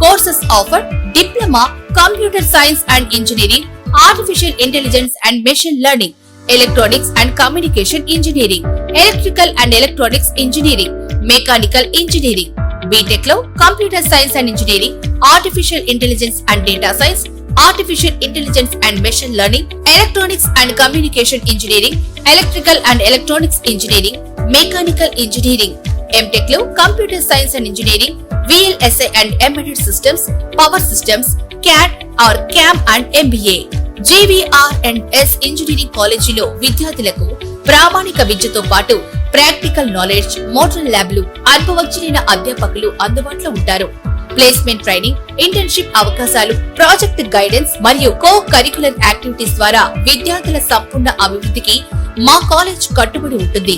courses offer diploma computer science and engineering artificial intelligence and machine learning electronics and communication engineering electrical and electronics engineering mechanical engineering BTech లో computer science and engineering artificial intelligence and data science artificial intelligence and machine learning electronics and communication engineering electrical and electronics engineering mechanical engineering MTech లో computer science and engineering VLSI and embedded systems power systems CAD or CAM and MBA. JVR and S engineering కాలేజీలో విద్యార్థులకు ప్రామాణిక విద్యతో పాటు practical knowledge model ల్యాబ్లు అనుభవజ్ఞులైన అధ్యాపకులు అందుబాటులో ఉంటారు. ప్లేస్మెంట్ ట్రైనింగ్ ఇంటర్న్షిప్ అవకాశాలు ప్రాజెక్ట్ గైడెన్స్ మరియు కో కరికులర్ యాక్టివిటీస్ ద్వారా విద్యార్థుల సంపూర్ణ అభివృద్ధికి మా కాలేజ్ కట్టుబడి ఉంటుంది.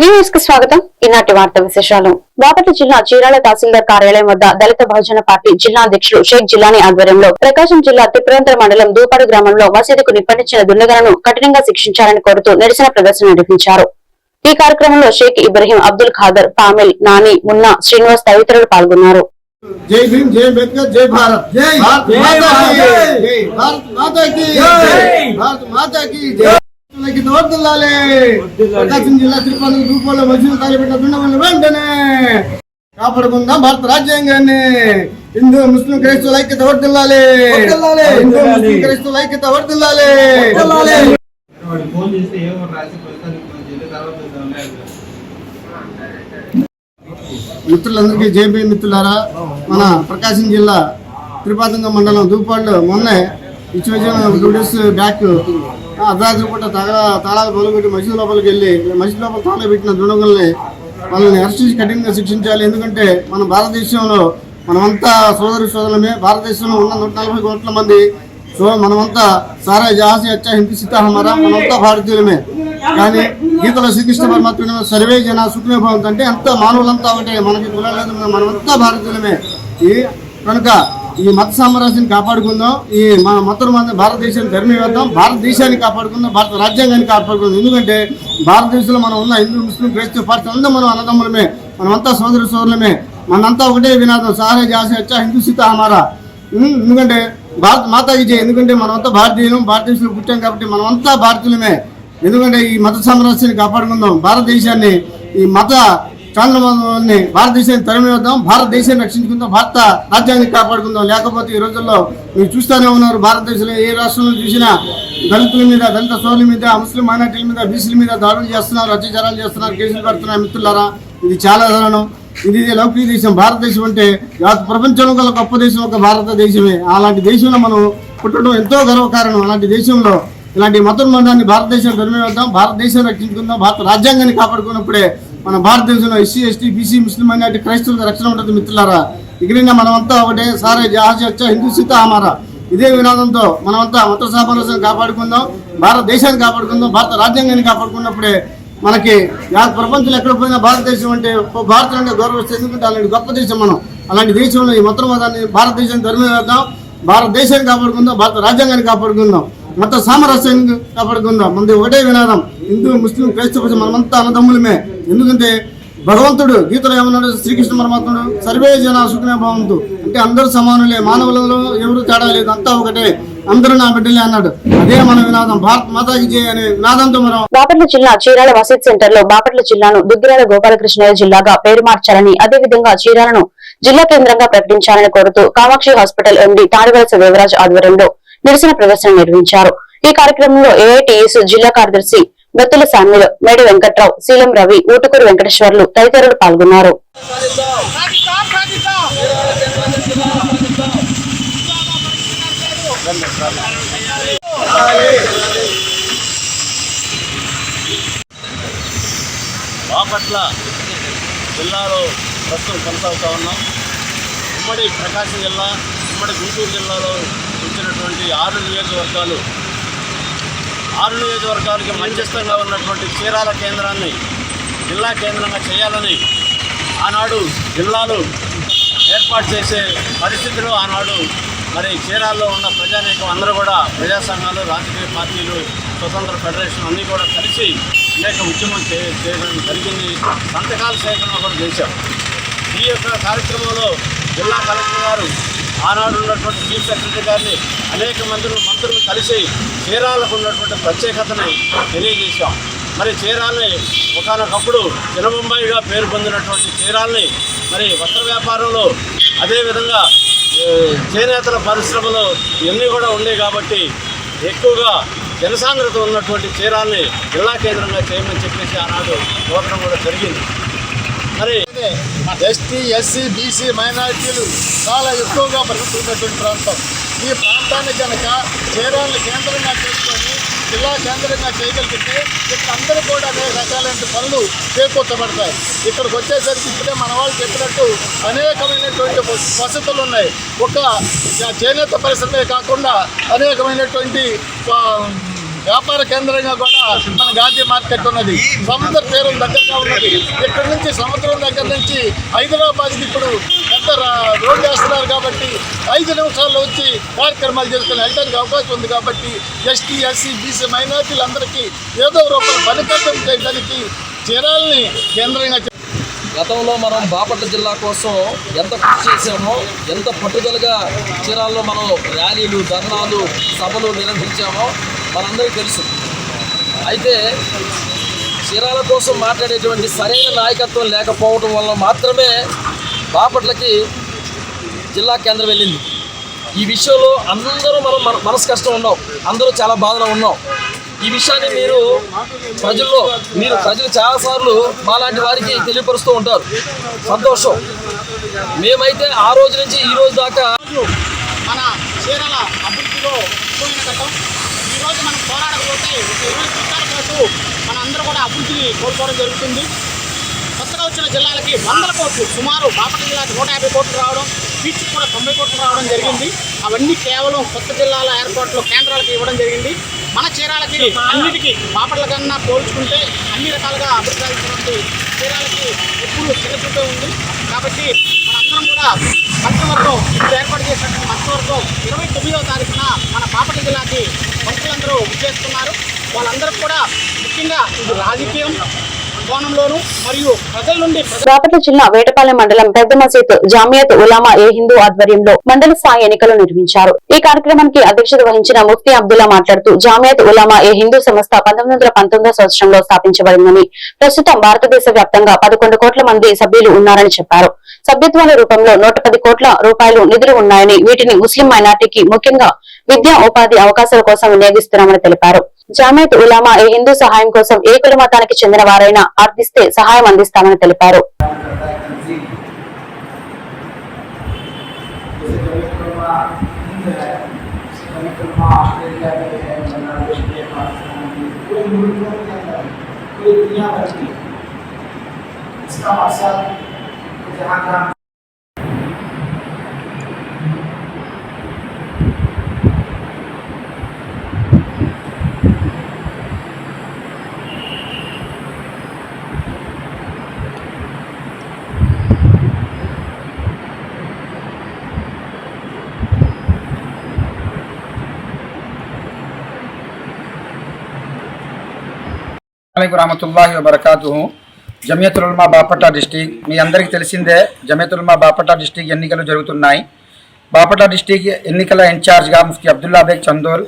స్వాగతం. ఈనాటి వార్త విశేషాలు. బాపట్ల జిల్లా చీరాల తహసీల్దార్ కార్యాలయం వద్ద దళిత బహుజన పార్టీ జిల్లా అధ్యక్షుడు షేక్ జిల్లాని ఆధ్వర్యంలో ప్రకాశం జిల్లా తిప్పురంతర మండలం దూపాడు గ్రామంలో మసీదుకు నిప్పటించిన దుండగలను కఠినంగా శిక్షించాలని కోరుతూ నిరసన ప్రదర్శన నిర్వహించారు. ఈ కార్యక్రమంలో షేక్ ఇబ్రహీం అబ్దుల్ ఖాదర్ పామిల్ నాని మున్నా శ్రీనివాస్ తదితరులు పాల్గొన్నారు. జై భీమ్ జై అంబేద్కర్ జై భారత్. జై భారత్ మాతా జై భారత్ మాతా కీ జై ప్రకాశం జిల్లా తిరుపతి రూపంలో మసీదు తలపెట్టిన వెంటనే కాపాడుకుందాం భారత రాజ్యాంగాన్ని. హిందూ ముస్లిం క్రైస్తవుల ఐక్యత వర్దిల్లాలి హిందూ ముస్లిం క్రైస్తవుల ఐక్యత వర్దిల్లాలి మిత్రులందరికీ జేబీ మిత్రులారా మన ప్రకాశం జిల్లా త్రిపాతంగ మండలం దూపాళ్ళు మొన్నే ఇచ్చిన టూ డేస్ బ్యాక్ అర్ధరాత్రి పూట తగ తాళాలు పొలగొట్టి మసీదు లోపలికి వెళ్ళి మసీదు లోపల తాళాలు పెట్టిన దుండగుల్ని వాళ్ళని అరెస్ట్ చేసి కఠినంగా శిక్షించాలి. ఎందుకంటే మన భారతదేశంలో మనమంతా సోదరి సోదరులమే. భారతదేశంలో ఉన్న నూట నలభై కోట్ల మంది సో మనమంతా సారా జహాసి అచ్చా హిందీ సీతాహమారా మనమంతా భారతీయులమే. కానీ గీతలో శ్రీకృష్ణ పరమాత్మ సర్వే జన సుఖమే భవంతు. అంటే అంత మానవులంతా ఒకటే. మనకి కులాలేదు మనమంతా భారతీయులమే. ఈ కనుక ఈ మత సామరాజ్యాన్ని కాపాడుకుందాం. ఈ మన మొత్తం మంది భారతదేశాన్ని ధర్మీ వేద్దాం. భారతదేశాన్ని కాపాడుకుందాం భారత రాజ్యాంగాన్ని కాపాడుకుందాం. ఎందుకంటే భారతదేశంలో మనం ఉన్న హిందూ ముస్లిం క్రైస్తవ పార్టీ అందరం మనం అన్నదమ్ములమే. మనమంతా సోదరు సోదరులమే. మనంతా ఒకటే వినాదం. సారే జాస వచ్చా హిందూ సీత హమారా. ఎందుకంటే భారత మాతాజీ జయ ఎందుకంటే మనమంతా భారతీయులం భారతదేశంలో పుట్టాం కాబట్టి మనమంతా భారతీయులమే. ఎందుకంటే ఈ మత సామరస్యాన్ని కాపాడుకుందాం. భారతదేశాన్ని ఈ మత చాంద్రమాన్ని భారతదేశాన్ని తరిమేద్దాం భారతదేశాన్ని రక్షించుకుందాం భారత రాజ్యాన్ని కాపాడుకుందాం. లేకపోతే ఈ రోజుల్లో మీరు చూస్తూనే ఉన్నారు భారతదేశంలో ఏ రాష్ట్రంలో చూసినా దళితుల మీద దళిత సోదరుల మీద ముస్లిం మైనార్టీల మీద బీసీల మీద దాడులు చేస్తున్నారు అత్యాచారాలు చేస్తున్నారు కేసులు పెడుతున్నారు మిత్రులారా. ఇది చాలా దారుణం. ఇది లౌకిక దేశం. భారతదేశం అంటే ప్రపంచంలో గల గొప్ప దేశం ఒక భారతదేశమే. అలాంటి దేశంలో మనం పుట్టడం ఎంతో గర్వకారణం. అలాంటి దేశంలో ఇలాంటి మతం మతోన్మాదాన్ని భారతదేశం ధర్మవేద్దాం భారతదేశం రక్షించుకుందాం భారత రాజ్యాంగాన్ని కాపాడుకున్నప్పుడే మన భారతదేశంలో SC ST BC Muslim minority క్రైస్తవులకు రక్షణ ఉంటుంది మిత్రులారా. ఇకనైనా మనమంతా ఒకటే సారే జహాజ్ వచ్చా హిందూ సీత హమారా. ఇదే వినాదంతో మనమంతా మత సామరస్యం కాపాడుకుందాం భారతదేశాన్ని కాపాడుకుందాం భారత రాజ్యాంగాన్ని కాపాడుకున్నప్పుడే మనకి ప్రపంచంలో ఎక్కడ పోయినా భారతదేశం అంటే ఓ భారతం అంటే గౌరవిస్తే ఎందుకంటే అలాంటి గొప్ప దేశం మనం. అలాంటి దేశంలో ఈ మతవాదాన్ని భారతదేశాన్ని ధర్మం వేద్దాం భారతదేశాన్ని కాపాడుకుందాం భారత రాజ్యాంగాన్ని కాపాడుకుందాం. మత సామరస్యాన్ని కాపాడుకుందాం. మనది ఒకటే వినాదం. హిందూ ముస్లిం క్రైస్తవ మనమంతా అన్నదమ్ములమే. ఎందుకంటే భగవంతుడు గీతలో ఏమన్నాడు? శ్రీకృష్ణ పరమాత్ముడు సర్వే జన సుఖమే భవంతు. అంటే అందరూ సమానులే. మానవులలో ఎవరు తేడా లేదు. అంతా ఒకటే. అందరూ నా బిడ్డలే అన్నాడు. అదే మన వినాదం. భారత్ మాతాకి జయ అనే వినాదంతో మనం బాపట్ల జిల్లా చీరాల వసతి సెంటర్లో బాపట్ల జిల్లాను దుగ్గిరాల గోపాలకృష్ణయ్య జిల్లాగా పేరు మార్చాలని అదేవిధంగా చీరాలను జిల్లా కేంద్రంగా ప్రకటించాలని కోరుతూ కామాక్షి హాస్పిటల్ ఎండి తాడివలస దేవరాజ్ ఆధ్వర్యంలో నిరసన ప్రదర్శన నిర్వహించారు. ఈ కార్యక్రమంలో ఏఐటిఎస్ జిల్లా కార్యదర్శి బత్తుల సామిలు మేడి వెంకట్రావు శీలం రవి ఊటుకూరు వెంకటేశ్వర్లు తదితరులు పాల్గొన్నారు. బాపట్ల జిల్లాలో ప్రస్తుతం కొనసాగుతా ఉన్నాం. ఉమ్మడి ప్రకాశం జిల్లా ఉమ్మడి గుంటూరు జిల్లాలో వచ్చినటువంటి ఆరు నియోజకవర్గాలు ఆరు నియోజకవర్గాలకి మధ్యస్థంగా ఉన్నటువంటి చీరాల కేంద్రాన్ని జిల్లా కేంద్రంగా చేయాలని ఆనాడు జిల్లాలు ఏర్పాటు చేసే పరిస్థితిలో ఆనాడు మరి చీరాల్లో ఉన్న ప్రజానీకం అందరూ కూడా ప్రజా సంఘాలు రాజకీయ పార్టీలు స్వతంత్ర ఫెడరేషన్ అన్నీ కూడా కలిసి అనేక ఉద్యమం చేయడం జరిగింది. సంతకాల సేకరణ కూడా చేశాం. ఈ యొక్క కార్యక్రమంలో జిల్లా కలెక్టర్ గారు ఆనాడు ఉన్నటువంటి చీఫ్ సెక్రటరీ గారిని అనేక మంత్రులు మంత్రులు కలిసి చీరాలకు ఉన్నటువంటి ప్రత్యేకతని తెలియజేశాం. మరి చీరాలని ఒకనొకప్పుడు చినబొంబాయిగా పేరు పొందినటువంటి చీరాల్ని మరి వస్త్ర వ్యాపారంలో అదేవిధంగా చేనేతల పరిశ్రమలు ఇవన్నీ కూడా ఉన్నాయి కాబట్టి ఎక్కువగా జనసాంద్రత ఉన్నటువంటి చీరాల్ని జిల్లా కేంద్రంగా చేయమని చెప్పేసి ఆనాడు కోరడం కూడా జరిగింది. మరి ఎస్టీ ఎస్సీ బీసీ మైనారిటీలు చాలా ఎక్కువగా బ్రతుకుతున్నటువంటి ప్రాంతం. ఈ ప్రాంతాన్ని కనుక చీరాలను కేంద్రంగా చేసుకొని జిల్లా కేంద్రంగా చేయగలిగితే ఇక్కడ అందరూ కూడా అనేక రకాలైన పనులు చేకూర్చబడతాయి ఇక్కడికి వచ్చేసరికి ఇప్పుడే మన వాళ్ళు చెప్పినట్టు అనేకమైనటువంటి వసతులు ఉన్నాయి. ఒక చేనేత పరిశ్రమే కాకుండా అనేకమైనటువంటి వ్యాపార కేంద్రంగా కూడా మన గాంధీ మార్కెట్ ఉన్నది. సముద్ర తీరం దగ్గరగా ఉన్నది. ఇక్కడ నుంచి సముద్రం దగ్గర నుంచి హైదరాబాద్కి ఇప్పుడు పెద్ద రా- రోడ్డు వేస్తున్నారు కాబట్టి ఐదు నిమిషాల్లో వచ్చి కార్యక్రమాలు చేసుకుని వెళ్ళడానికి అవకాశం ఉంది కాబట్టి ఎస్టీ ఎస్సీ బీసీ మైనార్టీలందరికీ ఏదో రూపాయలు బలికట్టం చేయడానికి చీరాలని కేంద్రంగా గతంలో మనం బాపట్ల జిల్లా కోసం ఎంత కృషి చేసామో ఎంత పట్టుదలగా చీరాల్లో మనం ర్యాలీలు ధర్నాలు సభలు నిర్వహించామో మనందరికీ తెలుసు. అయితే చీరాల కోసం మాట్లాడేటువంటి సరైన నాయకత్వం లేకపోవడం వల్ల మాత్రమే బాపట్లకి జిల్లా కేంద్రం వెళ్ళింది. ఈ విషయంలో అందరూ మనం మన మనసు కష్టం ఉన్నాం. అందరూ చాలా బాధలో ఉన్నాం. ఈ విషయాన్ని మీరు ప్రజల్లో మీరు ప్రజలు చాలాసార్లు మాలాంటి వారికి తెలియపరుస్తూ ఉంటారు. సంతోషం. మేమైతే ఆ రోజు నుంచి ఈ రోజు దాకా మన చీరాల అభివృద్ధిలో ఈరోజు మనం పోరాడకపోతే ఒక ఇరవై సంవత్సరాల పాటు మన అందరూ కూడా అభివృద్ధిని కోల్పోవడం జరుగుతుంది. కొత్తగా వచ్చిన జిల్లాలకి వందల కోట్లు సుమారు బాపట్ల జిల్లాకి నూట యాభై కోట్లు రావడం బీచ్కి కూడా తొంభై కోట్లు రావడం జరిగింది. అవన్నీ కేవలం కొత్త జిల్లాల ఏర్పాట్లు కేంద్రాలకు ఇవ్వడం జరిగింది. మన చీరాలకి అన్నిటికీ బాపట్ల కన్నా పోల్చుకుంటే అన్ని రకాలుగా అభివృద్ధి చీరాలకి ఎప్పుడు చిన్నచూపే ఉంది. కాబట్టి మనందరం కూడా మంత్రివర్గం ఇప్పుడు ఏర్పాటు చేసినటువంటి మంత్రివర్గం ఇరవై తొమ్మిదవ తారీఖున మన పాపటి జిల్లాకి మంత్రులందరూ విచ్చేస్తున్నారు. వాళ్ళందరూ కూడా ముఖ్యంగా ఇది రాజకీయం. కోణంలోను మరియు ప్రజల నుండి బాపట్ల జిల్లా వేటపాలెం మండలం పెద్ద మసీద్ జామియత్ ఉలామా ఏ హిందూ ఆధ్వర్యంలో మండల స్థాయి ఎన్నికలు నిర్వహించారు. ఈ కార్యక్రమానికి అధ్యక్షత వహించిన ముఫ్తీ అబ్దుల్లా మాట్లాడుతూ జామియత్ ఉలామా ఏ హిందూ సంస్థ పంతొమ్మిది వందల సంవత్సరంలో స్థాపించబడిందని ప్రస్తుతం భారతదేశ వ్యాప్తంగా పదకొండు కోట్ల మంది సభ్యులు ఉన్నారని చెప్పారు. సభ్యత్వాల రూపంలో నూట పది కోట్ల రూపాయలు నిధులు ఉన్నాయని వీటిని ముస్లిం మైనార్టీకి ముఖ్యంగా విద్యా ఉపాధి అవకాశాల కోసం వినియోగిస్తున్నామని తెలిపారు. జామేత్ ఉలామా ఏ హిందూ సహాయం కోసం ఏ కుల మతానికి చెందిన వారైనా అర్థిస్తే సహాయం అందిస్తామని తెలిపారు इसका मकसद जहाँ అలైకు రహమతుల్లాహి వబర్కాతు జమియతుల్మా బాపట్ల డిస్టిక్. మీ అందరికీ తెలిసిందే జమియతుల్మా బాపట్ట డిస్టిక్ ఎన్నికలు జరుగుతున్నాయి. బాపట్ల డిస్టిక్ ఎన్నికల ఇన్ఛార్జ్గా ముఫ్తీ అబ్దుల్లా బేగ్ చందోల్.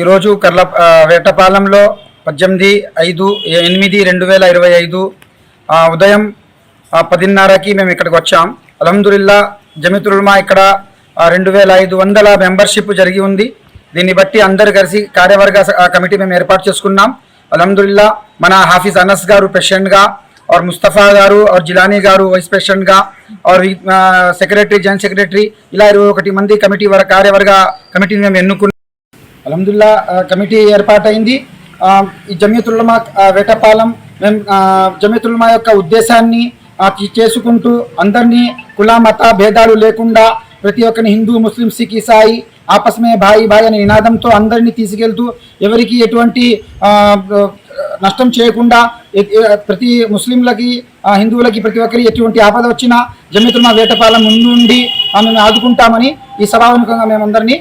ఈరోజు కర్ల వేటపాలెంలో పద్దెనిమిది ఐదు ఎనిమిది రెండు వేల ఇరవై ఐదు ఉదయం పదిన్నరకి మేము ఇక్కడికి వచ్చాం. అలహదుల్లా జమితులమా ఇక్కడ రెండు వేల ఐదు వందల మెంబర్షిప్ జరిగి ఉంది. దీన్ని బట్టి అందరు కలిసి కార్యవర్గ కమిటీ మేము ఏర్పాటు చేసుకున్నాం. అల్హమ్దుల్లా మన హాఫీజ్ అనస్ గారు ప్రెసిడెంట్గా और ముస్తఫా గారు और జిలానీ గారు వైస్ ప్రెసిడెంట్గా और సెక్రటరీ జాయింట్ సెక్రటరీ ఇలా ఇరవై ఒకటి మంది కమిటీ వర కార్యవర్గ కమిటీని మేము ఎన్నుకున్నాం అల్హమ్దుల్లా ఆ, కమిటీ ఏర్పాటైంది ఆ, ఈ జమియతుల్మా ఆ, వేటపాలెం మేము ఆ, జమియతుల్మా యొక్క ఉద్దేశాన్ని ఆ, చే- చేసుకుంటూ అందరినీ కుల మత భేదాలు లేకుండా ప్రతి ఒక్కరిని హిందూ ముస్లిం సిక్ ఇసాయి ఆపస్మే భాయి భాయి అనే నినాదంతో అందరినీ తీసుకెళ్తూ ఎవరికి ఎటువంటి నష్టం చేయకుండా ప్రతి ముస్లింలకి హిందువులకి ప్రతి ఒక్కరికి ఎటువంటి ఆపద వచ్చినా జమియతుల్మా వేటపాలెం ముందుండి ఆ, మేము ఆదుకుంటామని ఈ సభాముఖంగా మేమందరినీ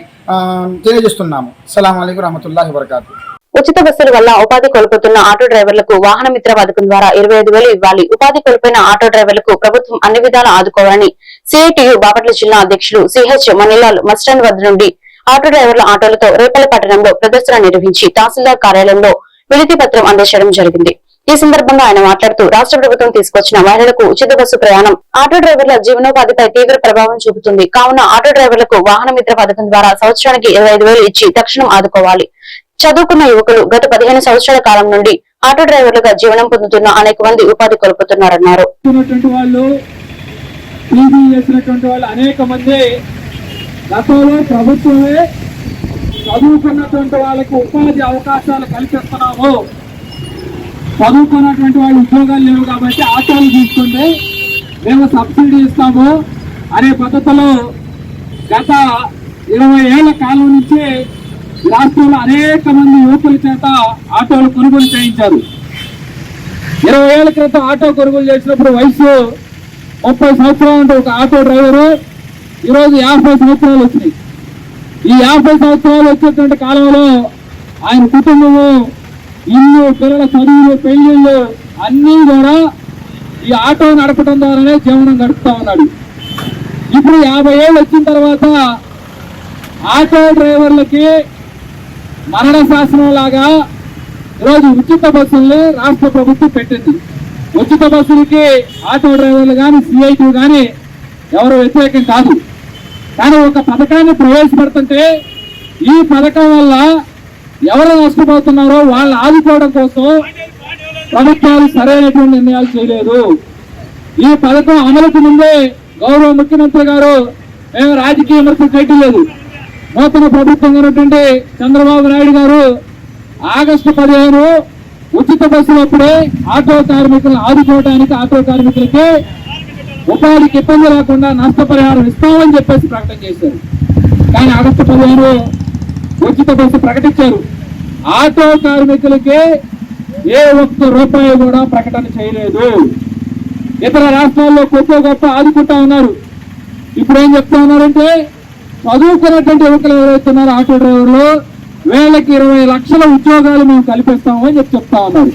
తెలియజేస్తున్నాము. అస్సలం అయికు రహమతుల్లాహి వరకాతు ఉచిత బస్సుల వల్ల ఉపాధి కోల్పోతున్న ఆటో డ్రైవర్లకు వాహన మిత్ర పథకం ద్వారా ఇరవై ఐదు వేలు ఇవ్వాలి. ఉపాధి కోల్పోయిన ఆటో డ్రైవర్లకు ప్రభుత్వం అన్ని విధాలా ఆదుకోవాలని సిఐటియు బాపట్ల జిల్లా అధ్యక్షులు సిహెచ్ మణిలాల్ మస్టాండ్ వద్ద నుండి ఆటో డ్రైవర్ల ఆటోలతో రేపల పట్టణంలో ప్రదర్శన నిర్వహించి తహసీల్దార్ కార్యాలయంలో వినతి పత్రం అందజేయడం జరిగింది. ఈ సందర్భంగా ఆయన మాట్లాడుతూ రాష్ట్ర ప్రభుత్వం తీసుకొచ్చిన మహిళలకు ఉచిత బస్సు ప్రయాణం ఆటో డ్రైవర్ల జీవనోపాధిపై తీవ్ర ప్రభావం చూపుతుంది. కావున ఆటో డ్రైవర్లకు వాహన మిత్ర పథకం ద్వారా సంవత్సరానికి ఇరవై ఐదు వేలు ఇచ్చి తక్షణం ఆదుకోవాలి. చదువుకున్న యువకులు గత పదిహేను సంవత్సరాల కాలం నుండి ఆటో డ్రైవర్లుగా జీవనం పొందుతున్న అనేక మంది ఉపాధి కోల్పోతున్నారన్నారు. వాళ్ళు వాళ్ళు అనేక మంది గతంలో ప్రభుత్వమే చదువుకున్నటువంటి వాళ్ళకి ఉపాధి అవకాశాలు కల్పిస్తున్నాము. చదువుకున్నటువంటి వాళ్ళు ఉద్యోగాలు లేవు కాబట్టి ఆటోలు తీసుకుంటే మేము సబ్సిడీ ఇస్తాము అనే పద్ధతిలో గత ఇరవై ఏళ్ళ కాలం నుంచి రాష్ట్రంలో అనేక మంది యువకుల చేత ఆటోలు కొనుగోలు చేయించారు. ఇరవై ఏళ్ళ క్రితం ఆటో కొనుగోలు చేసినప్పుడు వయసు ముప్పై సంవత్సరాలు ఉంటే ఒక ఆటో డ్రైవరు. ఈరోజు యాభై సంవత్సరాలు వచ్చినాయి. ఈ యాభై సంవత్సరాలు వచ్చేటువంటి కాలంలో ఆయన కుటుంబము ఇల్లు పిల్లల చదువులు పెళ్ళిళ్ళు అన్నీ కూడా ఈ ఆటో నడపడం ద్వారానే జీవనం గడుపుతా ఉన్నాడు. ఇప్పుడు యాభై ఏళ్ళు వచ్చిన తర్వాత ఆటో డ్రైవర్లకి మరణ శాసనం లాగా ఈరోజు ఉచిత బస్సుల్ని రాష్ట్ర ప్రభుత్వం పెట్టింది. ఉచిత బస్సులకి ఆటో డ్రైవర్లు కానీ సిఐటి కానీ ఎవరు వ్యతిరేకం కాదు. కానీ ఒక పథకాన్ని ప్రవేశపెడుతుంటే ఈ పథకం వల్ల ఎవరు నష్టపోతున్నారో వాళ్ళని ఆదుకోవడం కోసం ప్రభుత్వాలు సరైనటువంటి నిర్ణయాలు చేయలేదు. ఈ పథకం అమలుకు ముందే గౌరవ ముఖ్యమంత్రి గారు మేము రాజకీయ విమర్శలు చేయటం లేదు నూతన ప్రభుత్వం ఉన్నటువంటి చంద్రబాబు నాయుడు గారు ఆగస్టు పదిహేను ఉచిత బస్సులు అప్పుడే ఆటో కార్మికులను ఆదుకోవడానికి ఆటో కార్మికులకి ఉపాధికి ఇబ్బంది లేకుండా నష్టపరిహారం ఇస్తామని చెప్పేసి ప్రకటన చేశారు. కానీ ఆగస్టు పదిహేను ఉచిత బస్సు ప్రకటించారు. ఆటో కార్మికులకి ఏ ఒక్క రూపాయి కూడా ప్రకటన చేయలేదు. ఇతర రాష్ట్రాల్లో కొత్త గొప్ప ఆదుకుంటా ఉన్నారు. ఇప్పుడు ఏం చెప్తా ఉన్నారంటే చదువుకున్నటువంటి యువకులు ఎవరైతే ఉన్నారో ఆటో డ్రైవర్లు వీళ్ళకి ఇరవై లక్షల ఉద్యోగాలు మేము కల్పిస్తాము అని చెప్పి చెప్తా ఉన్నారు.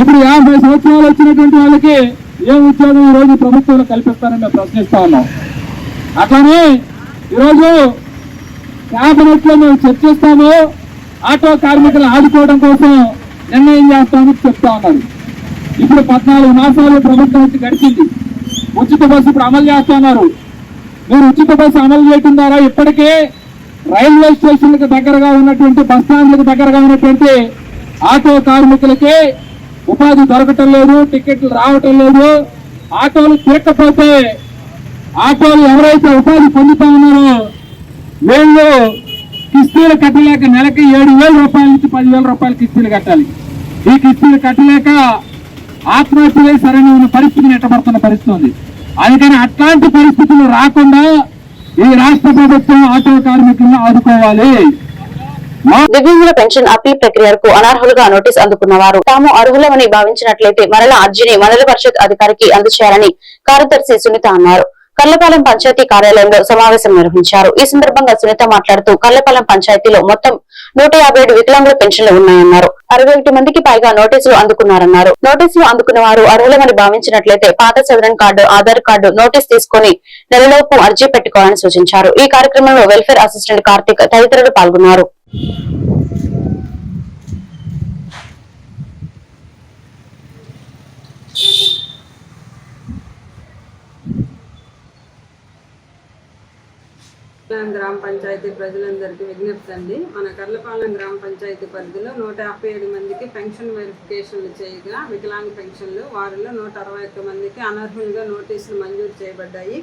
ఇప్పుడు యాభై సంవత్సరాలు వచ్చినటువంటి వాళ్ళకి ఏ ఉద్యోగం ఈరోజు రోజు ప్రభుత్వంలో కల్పిస్తారని మేము ప్రశ్నిస్తా ఉన్నాం. అట్లానే ఈరోజు క్యాబినెట్లో మేము చర్చిస్తాము ఆటో కార్మికులను ఆదుకోవడం కోసం నిర్ణయం చేస్తామని చెప్తా ఉన్నారు. ఇప్పుడు పద్నాలుగు మాసాలు ప్రభుత్వం వచ్చి గడిచింది. ఉచిత బస్సు ఇప్పుడు అమలు చేస్తున్నారు మీరు ఉచిత బస్సు అమలు చేయటం ద్వారా ఇప్పటికే రైల్వే స్టేషన్లకు దగ్గరగా ఉన్నటువంటి బస్ స్టాండ్లకు దగ్గరగా ఉన్నటువంటి ఆటో కార్మికులకి ఉపాధి దొరకటం లేదు టికెట్లు రావటం లేదు. ఆటోలు తిరగకపోతే ఆటోలు ఎవరైతే ఉపాధి పొందుతా ఉన్నారో వీళ్ళు కిస్తీలు కట్టలేక నెలకి ఏడు వేల రూపాయల నుంచి పదివేల రూపాయల కిస్తీలు కట్టాలి. ఈ కిస్తీలు కట్టలేక ఆత్మహత్యలే సరైన పరిస్థితి నెట్టబడుతున్న పరిస్థితి ఉంది. అందుకని అట్లాంటి పరిస్థితులు రాకుండా ఈ రాష్ట్ర ప్రభుత్వం ఆటో కార్మికులను ఆదుకోవాలి. దివ్యాంగుల పెన్షన్ అప్పీల్ ప్రక్రియకు అనర్హులుగా నోటీస్ అందుకున్న వారు తాము అర్హులమని భావించినట్లయితే మరల అర్జీని మండల పరిషత్ అధికారికి అందజేయాలని కార్యదర్శి సునీత అన్నారు. కర్లపాలెం పంచాయతీ కార్యాలయంలో సమావేశం నిర్వహించారు. ఈ సందర్భంగా సునీత మాట్లాడుతూ కర్లపాలెం పంచాయతీలో మొత్తం నూట యాభై ఏడు వికలాంగుల పెన్షన్లు ఉన్నాయన్నారు. అరవై ఒకటి మందికి పైగా నోటీసులు అందుకున్నారన్నారు. నోటీసులు అందుకున్న వారు అర్హులమని భావించినట్లయితే పాత సవరణ కార్డు ఆధార్ కార్డు నోటీస్ తీసుకుని నెలలోపు అర్జీ పెట్టుకోవాలని సూచించారు. ఈ కార్యక్రమంలో వెల్ఫేర్ అసిస్టెంట్ కార్తిక్ తదితరులు పాల్గొన్నారు. గ్రామ పంచాయతీ ప్రజలందరికీ విజ్ఞప్తి అండి. మన కర్లపాలెం గ్రామ పంచాయతీ పరిధిలో నూట యాభై ఏడు మందికి పెన్షన్ వెరిఫికేషన్లు చేయగా వికలాంగ పెన్షన్లు వారిలో నూట అరవై ఒక్క మందికి అనర్హులుగా నోటీసులు మంజూరు చేయబడ్డాయి.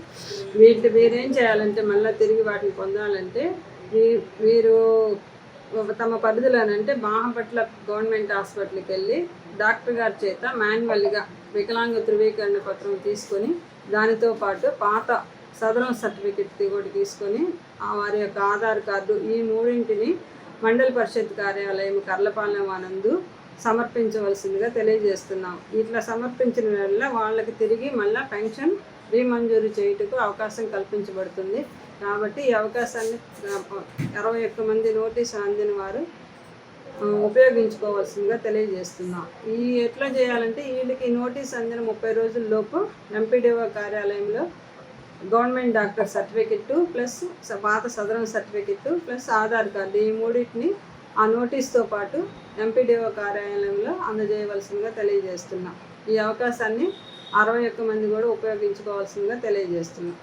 వీటి మీరేం చేయాలంటే మళ్ళీ తిరిగి వాటిని పొందాలంటే మీ- మీరు తమ పరిధిలోనంటే బాహంపట్ల గవర్నమెంట్ హాస్పిటల్కి వెళ్ళి డాక్టర్ గారి చేత మాన్యువల్గా వికలాంగ ధృవీకరణ పత్రం తీసుకొని దానితో పాటు పాత సదరం సర్టిఫికెట్ కూడా తీసుకొని ఆ వారి యొక్క ఆధార్ కార్డు ఈ మూడింటిని మండల పరిషత్ కార్యాలయం కర్లపాలెం ఆనందు సమర్పించవలసిందిగా తెలియజేస్తున్నాం. ఇట్లా సమర్పించిన వల్ల వాళ్ళకి తిరిగి మళ్ళీ పెన్షన్ రీమంజూరు చేయుటకు అవకాశం కల్పించబడుతుంది. కాబట్టి ఈ అవకాశాన్ని ఇరవై ఒక్క మంది నోటీసు అందిన వారు ఉపయోగించుకోవాల్సిందిగా తెలియజేస్తున్నాం. ఈ ఎట్లా చేయాలంటే వీళ్ళకి నోటీస్ అందిన ముప్పై రోజుల లోపు ఎంపీడీఓ కార్యాలయంలో గవర్నమెంట్ డాక్టర్ సర్టిఫికెట్ ప్లస్ పాత Sadaram certificate plus Aadhaar card. ఈ మూడింటిని ఆ నోటీస్తో పాటు ఎంపీడీఓ కార్యాలయంలో అందజేయవలసిందిగా తెలియజేస్తున్నాం. ఈ అవకాశాన్ని అరవై ఒక్క మంది కూడా ఉపయోగించుకోవాల్సిందిగా తెలియజేస్తున్నాం.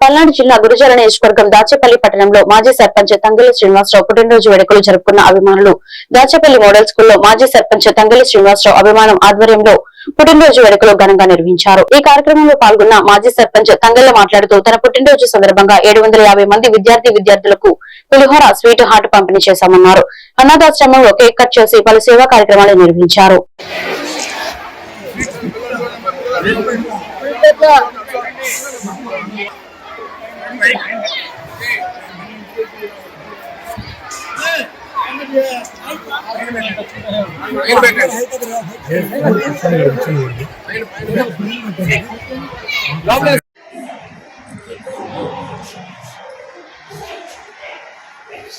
పల్నాడు జిల్లా గురుజాల నియోజకవర్గం దాచేపల్లి పట్టణంలో మాజీ సర్పంచ్ తంగలి శ్రీనివాసరావు పుట్టినరోజు వేడుకలు జరుపుకున్న అభిమానులు దాచేపల్లి మోడల్ స్కూల్లో మాజీ సర్పంచ్ తంగలి శ్రీనివాసరావు అభిమానం ఆధ్వర్యంలో పుట్టినరోజు వేడుకలు ఘనంగా నిర్వహించారు. ఈ కార్యక్రమంలో పాల్గొన్న మాజీ సర్పంచ్ తంగల్ల మాట్లాడుతూ తన పుట్టినరోజు సందర్భంగా ఏడు వందల యాభై మంది విద్యార్థి విద్యార్థులకు పులిహోర స్వీట్ హార్ట్ పంపిణీ చేశామన్నారు. అనాథాశ్రమంలో కేక్ కట్ చేసి పలు సేవా కార్యక్రమాలు నిర్వహించారు.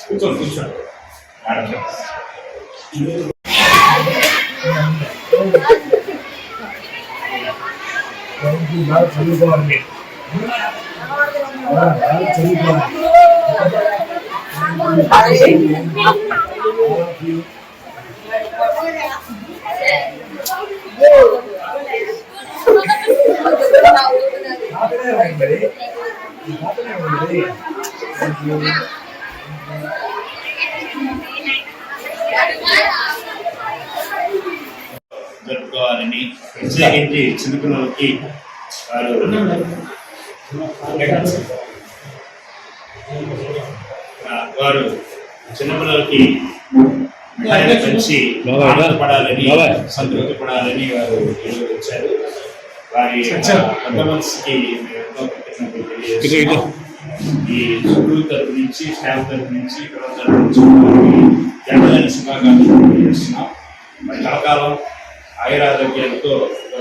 కూర్చోండి కూర్చోండి చదువుకోవాలి జరుపుకోవాలని ప్రత్యేకించి చిన్నపిల్లలకి వారు వారు చిన్నపిల్లలకి ఆనందపడాలని సంతృప్తి పడాలని వారు వచ్చారు. వారి ఆ, పెద్ద మనసుకి మేము ఎంతో కృతజ్ఞతలు తెలియజేస్తున్నాం. ఈ స్కూల్ తరపు నుంచి స్టాఫ్ తరపు నుంచి పిల్లల తరపు నుంచి జన్మదిన శుభాకాంక్షలు తెలియజేస్తున్నాం. మరి కలకాలం ఆయురారోగ్యాలతో